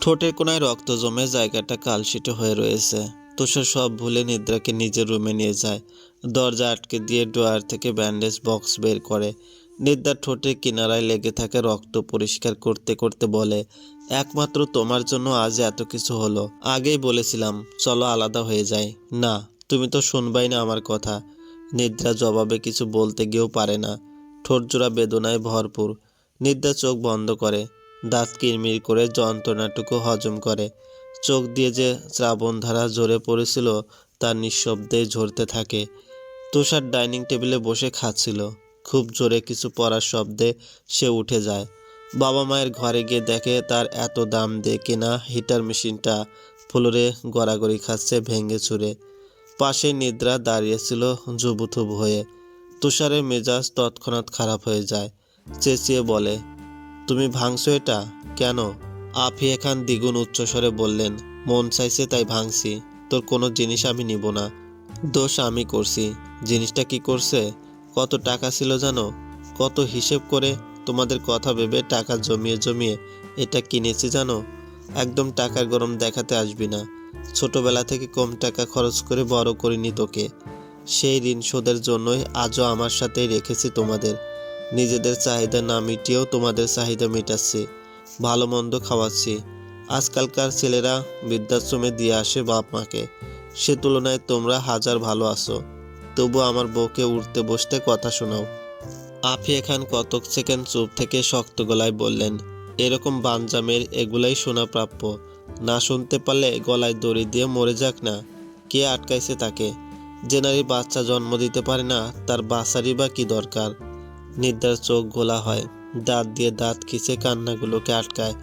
ঠোঁটের কোনায় রক্ত জমে জায়গাটা কালশিটে হয়ে রয়েছে। তুষার সব ভুলে নিদ্রাকে নিজের রুমে নিয়ে যায়। দরজা আটকে দিয়ে ড্রয়ার থেকে ব্যান্ডেজ বক্স বের করে। নিদ্রার ঠোঁটের কিনারায় লেগে থাকা রক্ত পরিষ্কার করতে করতে বলে, একমাত্র তোমার জন্য আজ এত কিছু হলো। আগেই বলেছিলাম, চলো আলাদা হয়ে যায় না, তুমি তো শুনবাই না আমার কথা নিদ্রা জবাবে কিছু বলতে গিয়েও পারে না। ঠোঁটজোড়া বেদনায় ভরপুর। নিদ্রা চোখ বন্ধ করে। দাঁত কিরমির করে যন্ত্রণাটুকু হজম করে। চোখ দিয়ে যে শ্রাবণধারা ঝরে পড়েছিল, তা নিঃশব্দে ঝরতে থাকে। তুষার ডাইনিং টেবিলে বসে খাচ্ছিল। খুব জোরে কিছু পড়ার শব্দে সে উঠে যায়। বাবা মায়ের ঘরে গিয়ে দেখে, তার এত দাম দিয়ে কেনা হিটার মেশিনটা ফ্লোরে গড়াগড়ি খাচ্ছে ভেঙে চুরে। পাশে নিদ্রা দাঁড়িয়েছিল জুবুথুব হয়ে। তুষারের মেজাজ তৎক্ষণাৎ খারাপ হয়ে যায়। চেঁচিয়ে বলে তুমি ভাঙছো এটা? কেন? আফিয়া খান দ্বিগুণ উচ্চস্বরে বললেন, মন চাইছে তাই ভাঙছি, তোর কোনো জিনিস আমি নিব না। দোষ আমি করছি। জিনিসটা কি করছে? কত টাকা ছিল জানো? কত হিসেব করে তোমাদের কথা ভেবে টাকা জমিয়ে জমিয়ে এটা কিনেছি জানো? একদম টাকার গরম দেখাতে আসবি না। ছোটবেলা থেকে কম টাকা খরচ করে বড় করিনি তোকে। সেই ঋণ শোধের জন্যই আজও আমার সাথেই রেখেছি তোমাদের। নিজেদের চাহিদা না মিটিয়েও তোমাদের চাহিদা মেটাচ্ছি, ভালো মন্দ খাওয়াচ্ছি। আজকালকার ছেলেরা বৃদ্ধাশ্রমে দিয়ে আসে বাপ মাকে। সে তুলনায় তোমরা হাজার ভালো আছো। তবু আমার বউকে উঠতে বসতে কথা শোনাও। আফিয়া খান কতক সেকেন্ড চুপ থেকে শক্ত গলায় বললেন, এরকম বানজামের এগুলাই শোনা প্রাপ্য। না শুনতে পারলে গলায় দড়ি দিয়ে মরে যাক না। কে আটকাইছে তাকে? যে নারী বাচ্চা জন্ম দিতে পারে না, তার বাচ্চারই বা কি দরকার? নিদ্রার চোখ গোলা হয়। দাঁত দিয়ে দাঁত খিচে কান্নাগুলোকে আটকায়।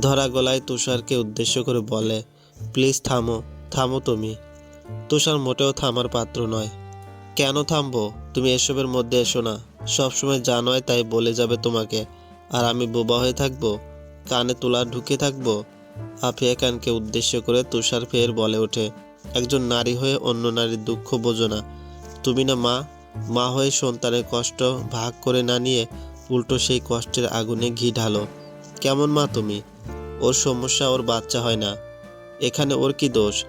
ধরা গলায় তুষারকে উদ্দেশ্য করে বলে, প্লিজ থামো থামো তুমি। তুষার মোটেও থামার পাত্র নয়। কেন থামবো? তুমি এসবের মধ্যে এসো না। সবসময় যা নয় তাই বলে যাবে তোমাকে। আর আমি বোবা হয়ে থাকব? কানে তোলা ঢুকে থাকব? আফিয়া খানকে উদ্দেশ্য করে তুষার ফের বলে ওঠে, একজন নারী হয়ে অন্য নারীর দুঃখ বোঝো না। তুমি না মা মা হয়ে সন্তানের কষ্ট ভাগ করে না নিয়ে উল্টো সেই কষ্টের আগুনে ঘি ঢালো। কেমন মা তুমি? ওর সমস্যা ওর বাচ্চা হয় না। এখানে ওর কি দোষ?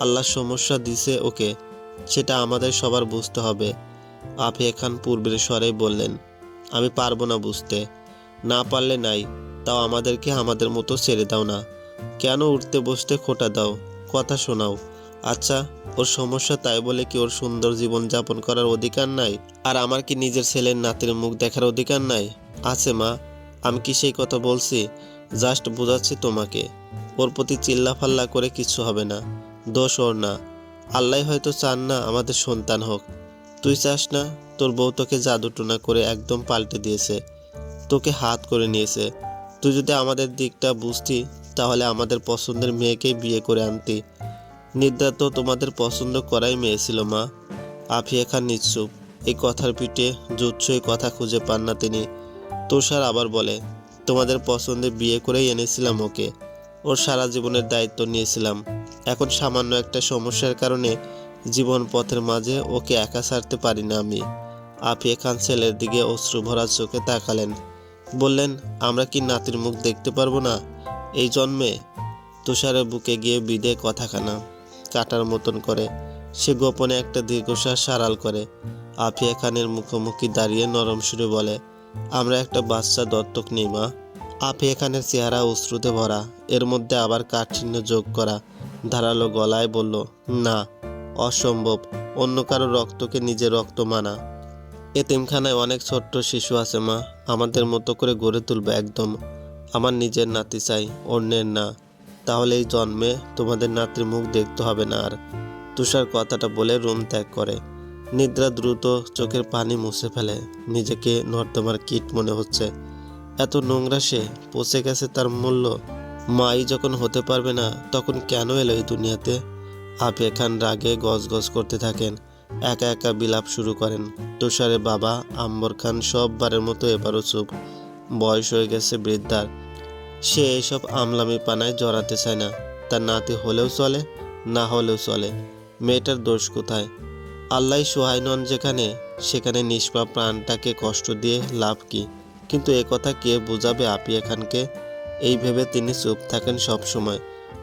আল্লাহ সমস্যা দিছে ওকে। সেটা আমাদের সবার বুঝতে হবে। আফিয়া খান পূর্বের স্বরে বললেন, আমি পারব না বুঝতে। না পারলে নাই, তাও আমাদেরকে আমাদের মতো ছেড়ে দাও না। কেন উঠতে বসতে খোটা দাও? কথা শোনাও। আচ্ছা ওর সমস্যা তাই বলে কি ওর সুন্দর জীবন যাপন করার অধিকার নাই? আর আমার কি নিজের ছেলের নাতির মুখ দেখার অধিকার নাই? আছে মা, আমি কি সেই কথা বলছি? জাস্ট বোঝাচ্ছি তোমাকে। ওর প্রতি চিল্লাফাল্লা করে কিছু হবে না। দোষ ওর না। আল্লাহ হয়তো চান না আমাদের সন্তান হোক। তুই চাস না তোর বউ তোকে জাদুটুনা করে একদম পাল্টে দিয়েছে। তোকে হাত করে নিয়েছে। তুই যদি আমাদের দিকটা বুঝতি, তাহলে আমাদের পছন্দের মেয়েকেই বিয়ে করে আনতি। নিদ্রা তো তোমাদের পছন্দ করাই মেয়ে ছিল, মা। আফিয়া খান নিশ্চুপ এই কথার পিঠে জুৎসই কথা খুঁজে পান না তিনি। তুষার আবার বলে, তোমাদের পছন্দে বিয়ে করেই এনেছিলাম ওকে। ওর সারা জীবনের দায়িত্ব নিয়েছিলাম। এখন সামান্য একটা সমস্যার কারণে জীবন পথের মাঝে ওকে একা ছাড়তে পারি না আমি। আফিয়া খান ছেলের দিকে অশ্রু ভরা চোখে তাকালেন। বললেন, আমরা কি নাতির মুখ দেখতে পারব না? এই জন্মে? তুষারের বুকে গিয়ে বিদে কথাখানা। কাটার মতন করে। সে গোপনে একটা দীর্ঘশ্বাস সারাল করে। আফিয়া খানের মুখোমুখি দাঁড়িয়ে নরম সুরে বলে, আমরা একটা বাচ্চা দত্তক নিই, মা। আফিয়া খানের চেহারা অশ্রুতে ভরা। এর মধ্যে আবার কাঠিন্য যোগ করা ধারালো গলায় বলল, না, অসম্ভব। অন্য কারও রক্তকে নিজের রক্ত মানা। এতিমখানায় অনেক ছোট্ট শিশু আছে, মা। আমাদের মতো করে গড়ে তুলবে একদম। আমার নিজের নাতি চাই, অন্যের না। তাহলে এই জন্মে তোমাদের নাতির মুখ দেখতে হবে না আর। তুষার কথাটা বলে রুম ত্যাগ করে। নিদ্রা দ্রুত চোখের পানি মুছে ফেলে। নিজেকে নর্দমার কীট মনে হচ্ছে। এত নোংরা সে পচে গেছে তার মূল্য। মাই যখন হতে পারবে না, তখন কেন এলো এই দুনিয়াতে? আফিয়া খান রাগে গজগজ করতে থাকেন। একা একা বিলাপ শুরু করেন। তুষারের বাবা আম্বর খান সববারের মতো এবারও চুপ। বয়স হয়ে গেছে বৃদ্ধার। সে এসব আমলামি পানায় জড়াতে চায় না। তার নাতি হলেও চলে, না হলেও চলে। মেয়েটার দোষ কোথায়? আল্লাহ সহায় নন যেখানে, সেখানে নিষ্পাপ প্রাণটাকে কষ্ট দিয়ে লাভ কি? কিন্তু এ কথা কে বোঝাবে আপিয়া খানকে? এই ভেবে তিনি চুপ থাকেন সব সময়।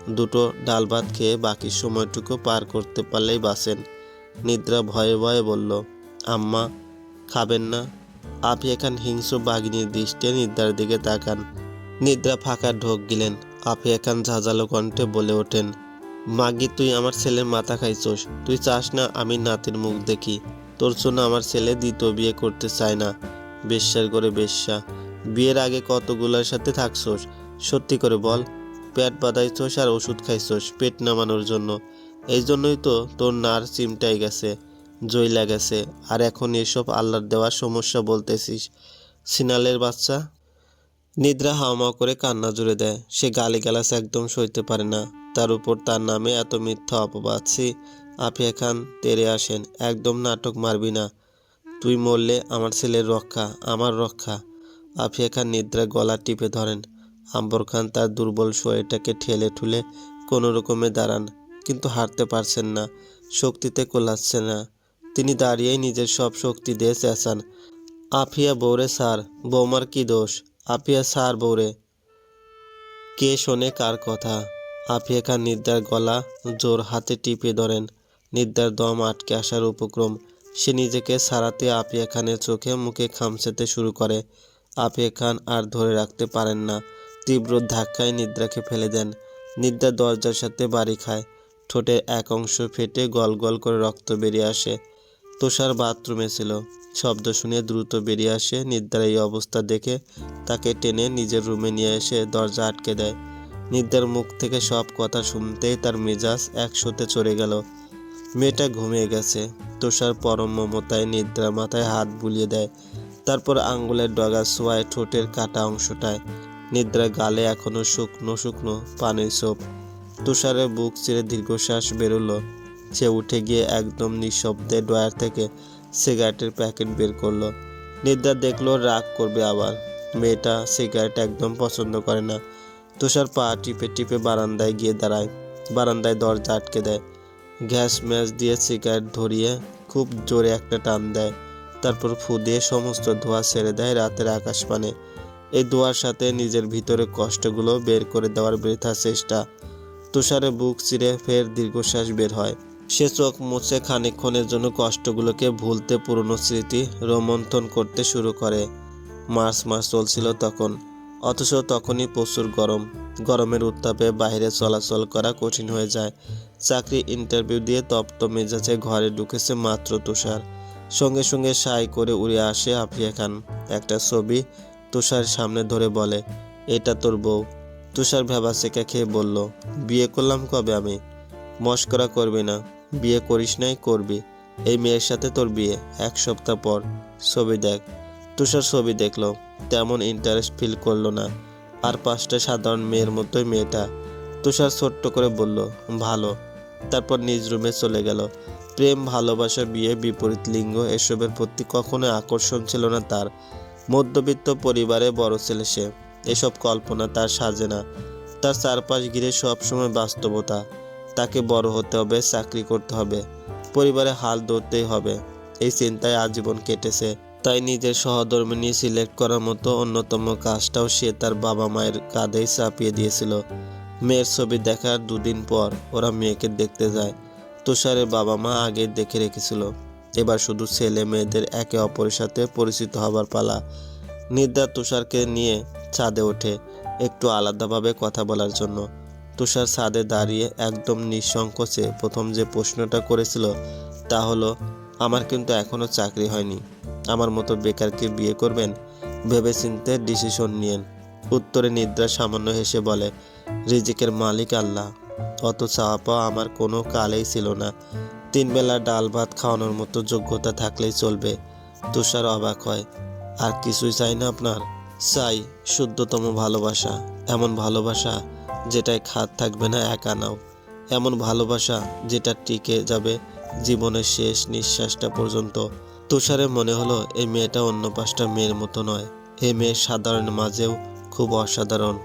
দুটো ডাল ভাত খেয়ে বাকি সময়টুকু পার করতে পারলেই বাঁচেন। নিদ্রা ভয়ে ভয়ে বলল, আম্মা, খাবেন না। আপনি এখান হিংস্র বাঘিনীর দৃষ্টি নিদ্রার দিকে তাকান। নিদ্রা ফাঁকা ঢোক গিলেন। আপনি এখান ঝাঁঝালো কণ্ঠে বলে ওঠেন, মাগি, তুই আমার ছেলের মাথা খাইছোস। তুই চাস না আমি নাতির মুখ দেখি। তোর জন্য আমার ছেলে দ্বিতীয় বিয়ে করতে চায় না। বেশ্যার করে বেশ্যা। বিয়ের আগে কতগুলোর সাথে থাকছোস? সত্যি করে বল, পেট বাঁধাইছোস আর ওষুধ খাইছোস, পেট নামানোর জন্য। এই জন্যই তো তোর নার চিমটাই গেছে জইলা গেছে। আর এখন এসব আল্লাহর দেওয়ার সমস্যা বলতেছিস। সিনালের বাচ্চা নিদ্রা হাওমা করে কান্না জুড়ে দেয়। সে গালিগালাস একদম সইতে পারে না। তার উপর তার নামে এত মিথ্যা অপবাদ। ছি আপনি এখান তেরে আসেন। একদম নাটক মারবি না। তুই মরলে আমার ছেলের রক্ষা, আমার রক্ষা। আফিয়া খান নিদ্রা গলা টিপে ধরেন। আম্বর খান তার দুর্বল শরীরটাকে ঠেলে ঠুলে কোনো রকমে দাঁড়ান, কিন্তু হারতে পারছেন না। শক্তিতে কোলাচ্ছে না। তিনি দাঁড়িয়েই নিজের সব শক্তি দিয়ে চেঁচান। আফিয়া বৌরে স্যার, বৌমার কি দোষ? আফিয়া স্যার বৌরে কে শোনে কার কথা? আফিয়া খান নিদ্রার গলা জোর হাতে টিপে ধরেন। নিদ্রার দম আটকে আসার উপক্রম। সে নিজেকে সারাতে আফিয়া খানের চোখে মুখে খামচাতে শুরু করে। আফিয়া খান আর ধরে রাখতে পারেন না। তীব্র ধাক্কায় নিদ্রাকে ফেলে দেন। নিদ্রা দরজার সাথে বাড়ি খায়। ঠোঁটের এক অংশ ফেটে গল গল করে রক্ত বেরিয়ে আসে। তুষার বাথরুমে ছিল। শব্দ শুনে দ্রুত বেরিয়ে আসে নিদ্রার এই অবস্থা দেখে তাকে টেনে নিজের রুমে নিয়ে এসে দরজা আটকে দেয়। নিদ্রার মুখ থেকে সব কথা শুনতেই তার মেজাজ একশোতে চড়ে গেল। মেয়েটা ঘুমিয়ে গেছে। তুষার পরম মমতায় নিদ্রার মাথায় হাত বুলিয়ে দেয়। তারপর আঙ্গুলের ডগা সোয়ায় ঠোঁটের কাটা অংশটায়। নিদ্রা গালে এখনও শুকনো শুকনো পানির সোপ তুষারের বুক চিরে দীর্ঘশ্বাস বেরোলো। সে উঠে গিয়ে একদম নিঃশব্দে ড্রয়ার থেকে সিগারেটের প্যাকেট বের করল। নিদ্রা দেখল রাগ করবে আবার। মেয়েটা সিগারেট একদম পছন্দ করে না। তুষার পা টিপে টিপে বারান্দায় গিয়ে দাঁড়ায়। বারান্দায় দরজা আটকে দেয়। গ্যাস ম্যাচ দিয়ে সিগারেট ধরিয়ে খুব জোরে একটা টান দেয়। তারপর ফু দিয়ে সমস্ত ধোঁয়া ছেড়ে দেয় রাতের আকাশপানে। এই ধোঁয়ার সাথে নিজের ভিতরে কষ্টগুলো বের করে দেওয়ার বৃথা চেষ্টা। তুষারে বুক চিরে ফের দীর্ঘশ্বাস বের হয়। সে চোখ মুছে খানিকক্ষণের জন্য কষ্টগুলোকে ভুলতে পুরনো স্মৃতি রোমন্থন করতে শুরু করে। মার্চ মাস চলছিল তখন। অথচ তখনই প্রচুর গরম। গরমের উত্তাপে বাইরে চলাচল করা কঠিন হয়ে যায়। চাকরি ইন্টারভিউ দিয়ে তপ্ত মেজাজে ঘরে ঢুকেছে মাত্র তুষার। সঙ্গে সঙ্গে সাই করে উড়ে আসে আফিয়া খান। একটা ছবি তুষার সামনে ধরে বলে, এটা তোর বউ। তুষার ভেবা সেকা খেয়ে বলল, বিয়ে করলাম কবে আমি? মস্করা করবি না। বিয়ে করিস নাই, করবি। এই মেয়ের সাথে তোর বিয়ে, এক সপ্তাহ পর। ছবি দেখ। তুষার ছবি দেখল। তেমন ইন্টারেস্ট ফিল করল না। আর পাঁচটা সাধারণ মেয়ের মতোই মেয়েটা। তুষার ছোট্ট করে বলল, ভালো। তারপর নিজ রুমে চলে গেল। প্রেম, ভালোবাসা, বিয়ে, বিপরীত লিঙ্গ, এসবের প্রতি কখনো আকর্ষণ ছিল না তার। মধ্যবিত্ত পরিবারে বড় ছেলে সে। এসব কল্পনা তার সাজে না। তার চারপাশ ঘিরে সবসময় বাস্তবতা। তাকে বড় হতে হবে, চাকরি করতে হবে। পরিবারে হাল ধরতেই হবে। এই চিন্তায় আজীবন কেটেছে। তাই নিজের সহধর্মী নিয়ে সিলেক্ট করার মতো অন্যতম কাজটাও সে তার বাবা মায়ের কাঁধেই চাপিয়ে দিয়েছিল। মেয়ের ছবি দেখার দুদিন পর ওরা মেয়েকে দেখতে যায়। তুষারের বাবা মা আগে দেখে রেখেছিল। এবার শুধু ছেলে মেয়েদের একে অপরের সাথে পরিচিত হবার পালা। নিদ্রা তুষারকে নিয়ে ছাদে ওঠে, একটু আলাদাভাবে কথা বলার জন্য। তুষার ছাদে দাঁড়িয়ে একদম নিঃসংকোচে প্রথম যে প্রশ্নটা করেছিল তা হলো, আমার কিন্তু এখনও চাকরি হয়নি। আমার মতো বেকারকে বিয়ে করবেন? ভেবেচিন্তে ডিসিশন নিয়েন। উত্তরে নিদ্রা সামান্য হেসে বলে, রিজিকের মালিক আল্লাহ। অত চাওয়া পাওয়া আমার কোনো কালেই ছিল না। তিন বেলা ডাল ভাত খাওয়ানোর মতো যোগ্যতা থাকলেই চলবে। তুষার অবাক হয়, আর কিছুই চাই না আপনার? চাই শুদ্ধতম ভালোবাসা, এমন ভালোবাসা যেটায় খাত থাকবে না, একা নাও। এমন ভালোবাসা যেটা টিকে যাবে জীবনের শেষ নিঃশ্বাসটা পর্যন্ত। তুষারে মনে হলো, এই মেয়েটা অন্য পাঁচটা মেয়ের মতো নয়। এই মেয়ে সাধারণ মাঝেও খুব অসাধারণ।